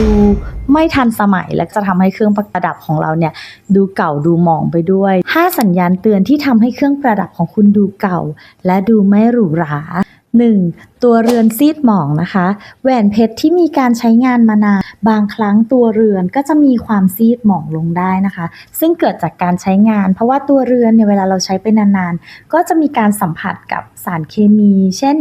ดูไม่ทันสมัยและจะทำให้เครื่องประดับของเราเนี่ยดูเก่าดูหมองไปด้วย 5 สัญญาณเตือนที่ทำให้เครื่องประดับของคุณดูเก่า และดูไม่หรูหรา 1. ตัวเรือนซีดหมองนะคะ แหวนเพชรที่มีการใช้งานมานานบางครั้งตัวเรือนก็จะมีความซีดหมองลงได้นะคะ ซึ่งเกิดจากการใช้งาน เพราะว่าตัวเรือนเนี่ยเวลาเราใช้ไปนานๆ ก็จะมีการสัมผัสกับสารเคมี เช่น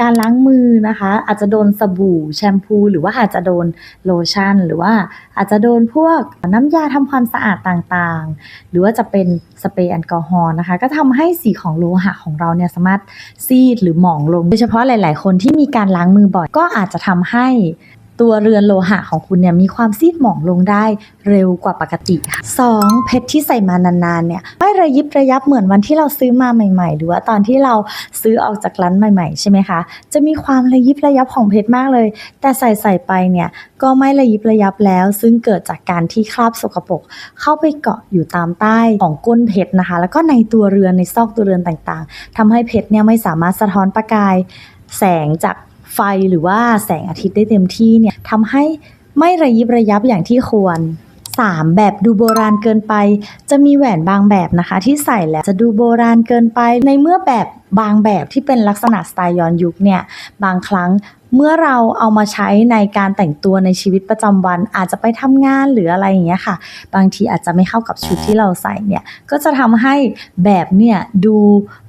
การล้างมือนะคะ อาจจะโดนสบู่แชมพู หรือว่าอาจจะโดนโลชั่น หรือว่าอาจจะโดนพวกน้ำยาทำความสะอาดต่างๆ หรือว่าจะเป็นสเปรย์แอลกอฮอล์นะคะ ก็ทำให้สีของโลหะของเราเนี่ยสามารถซีดหรือหมองลง โดยเฉพาะหลายๆคนที่มีการล้างมือบ่อย ก็อาจจะทำให้ตัวเรือนโลหะของคุณเนี่ยมีความซีดหมองลงได้เร็วกว่าปกติค่ะ 2. เพชรที่ใส่มานานๆเนี่ยไม่ระยิบระยับเหมือนวันที่เราซื้อมาใหม่ ๆ หรือว่าตอนที่เราซื้อออกจากร้านใหม่ๆ ใช่ไหมคะ จะมีความระยิบระยับของเพชรมากเลย แต่ใส่ใส่ไปเนี่ยก็ไม่ระยิบระยับแล้ว ซึ่งเกิดจากการที่คราบสกปรกเข้าไปเกาะอยู่ตามใต้ของก้นเพชรนะคะ แล้วก็ในตัวเรือนในซอกตัวเรือนต่างๆทำให้เพชรเนี่ยไม่สามารถสะท้อนประกาย แสงจากไฟหรือว่าแสงอาทิตย์ได้เต็มที่เนี่ยทำให้ไม่ระยิบระยับอย่างที่ควร 3. แบบดูโบราณเกินไป จะมีแหวนบางแบบนะคะ ที่ใส่แล้วจะดูโบราณเกินไปในเมื่อแบบ บางแบบที่เป็นลักษณะสไตล์ย้อนยุคเนี่ยบางครั้งเมื่อเราเอามาใช้ในการแต่งตัวในชีวิตประจำวัน อาจจะไปทำงานหรืออะไรอย่างเงี้ยค่ะ บางทีอาจจะไม่เข้ากับชุดที่เราใส่เนี่ยก็จะทำให้แบบเนี่ยดู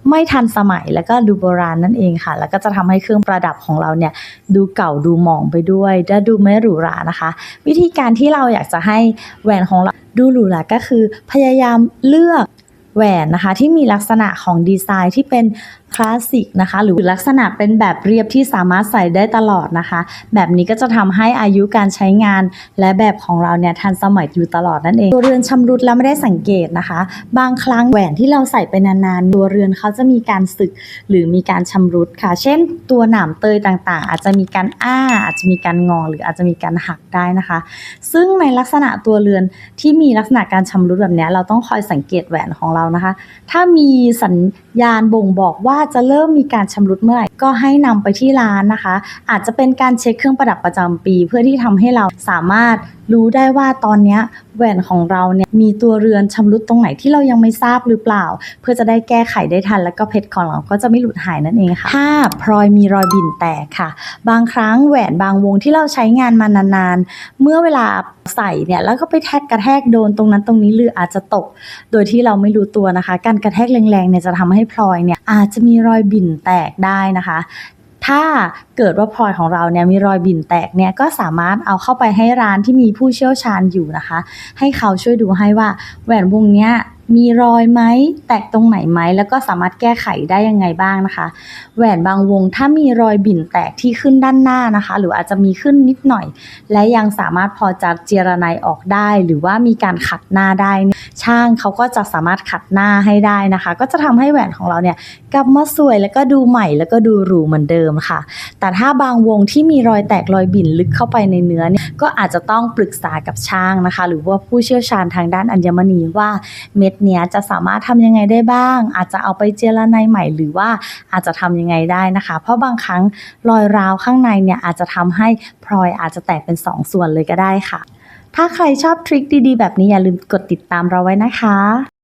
ไม่ทันสมัยแล้วก็ดูโบราณนั่นเองค่ะ แล้วก็จะทำให้เครื่องประดับของเราเนี่ยดูเก่าดูหมองไปด้วยและดูไม่หรูหรานะคะ วิธีการที่เราอยากจะให้แหวนของเราดูหรูหราก็คือพยายามเลือก แหวนนะคะที่มีลักษณะของดีไซน์ที่เป็นคลาสสิกนะคะ หรือลักษณะเป็นแบบเรียบที่สามารถใส่ได้ตลอดนะคะ แบบนี้ก็จะทำให้อายุการใช้งาน และแบบของเราเนี่ยทันสมัยอยู่ตลอดนั่นเองตัวเรือนชำรุดแล้วไม่ได้สังเกตนะคะ บางครั้งแหวนที่เราใส่ไปนานๆตัวเรือนเขาจะมีการสึกหรือมีการชำรุดค่ะ เช่น ตัวหนามเตยต่างๆ อาจจะมีการอ้า อาจจะมีการงอหรืออาจจะมีการหักได้นะคะ ซึ่งในลักษณะตัวเรือนที่มีลักษณะการชำรุดแบบนี้เราต้องคอยสังเกตแหวนของเรานะคะ ถ้ามีสัญญาณบ่งบอกว่าจะเริ่มมีการชำรุดเมื่อไหร่ก็ให้นำไปที่ร้านนะคะ อาจจะเป็นการเช็คเครื่องประดับประจำปี เพื่อที่ทำให้เราสามารถรู้ได้ว่าตอนนี้แหวนของเราเนี่ยมีตัวเรือนชำรุดตรงไหนที่เรายังไม่ทราบหรือเปล่า เพื่อจะได้แก้ไขได้ทัน แล้วก็เพชรของเราก็จะไม่หลุดหายนั่นเองค่ะ 5. พลอยมีรอยบิ่นแตกค่ะ บางครั้งแหวนบางวงที่เราใช้งานมานานๆ เมื่อเวลาใส่เนี่ยแล้วก็ไปแทกกระแทกโดนตรงนั้นตรงนี้หรืออาจจะตก โดยที่เราไม่รู้ตัวนะคะ การกระแทกแรงๆเนี่ยจะทำให้พลอยเนี่ยอาจจะมีรอยบิ่นแตกได้นะคะถ้าเกิดว่าพลอยของเราเนี่ยมีรอยบินแตกเนี่ยก็สามารถเอาเข้าไปให้ร้านที่มีผู้เชี่ยวชาญอยู่นะคะ ให้เขาช่วยดูให้ว่าแหวนวงเนี้ย มีรอยไหม แตกตรงไหนไหม แล้วก็สามารถแก้ไขได้ยังไงบ้างนะคะ แหวนบางวงถ้ามีรอยบิ่นแตกที่ขึ้นด้านหน้านะคะ หรืออาจจะมีขึ้นนิดหน่อย และยังสามารถพอจะเจรไนออกได้ หรือว่ามีการขัดหน้าได้ ช่างเขาก็จะสามารถขัดหน้าให้ได้นะคะ ก็จะทำให้แหวนของเราเนี่ยกลับมาสวยแล้วก็ดูใหม่แล้วก็ดูหรูเหมือนเดิมค่ะ แต่ถ้าบางวงที่มีรอยแตกรอยบิ่นลึกเข้าไปในเนื้อเนี่ยก็อาจจะต้องปรึกษากับช่างนะคะ หรือว่าผู้เชี่ยวชาญทางด้านอัญมณีว่าเม็ดเนี้ยจะสามารถทำยังไงได้บ้าง อาจจะเอาไปเจรไนใหม่หรือว่าอาจจะทำยังไงได้นะคะ เพราะบางครั้งรอยร้าวข้างในเนี่ยอาจจะทำให้พลอยอาจจะแตกเป็นสองส่วนเลยก็ได้ค่ะ ถ้าใครชอบทริคดีๆ แบบนี้อย่าลืมกดติดตามเราไว้นะคะ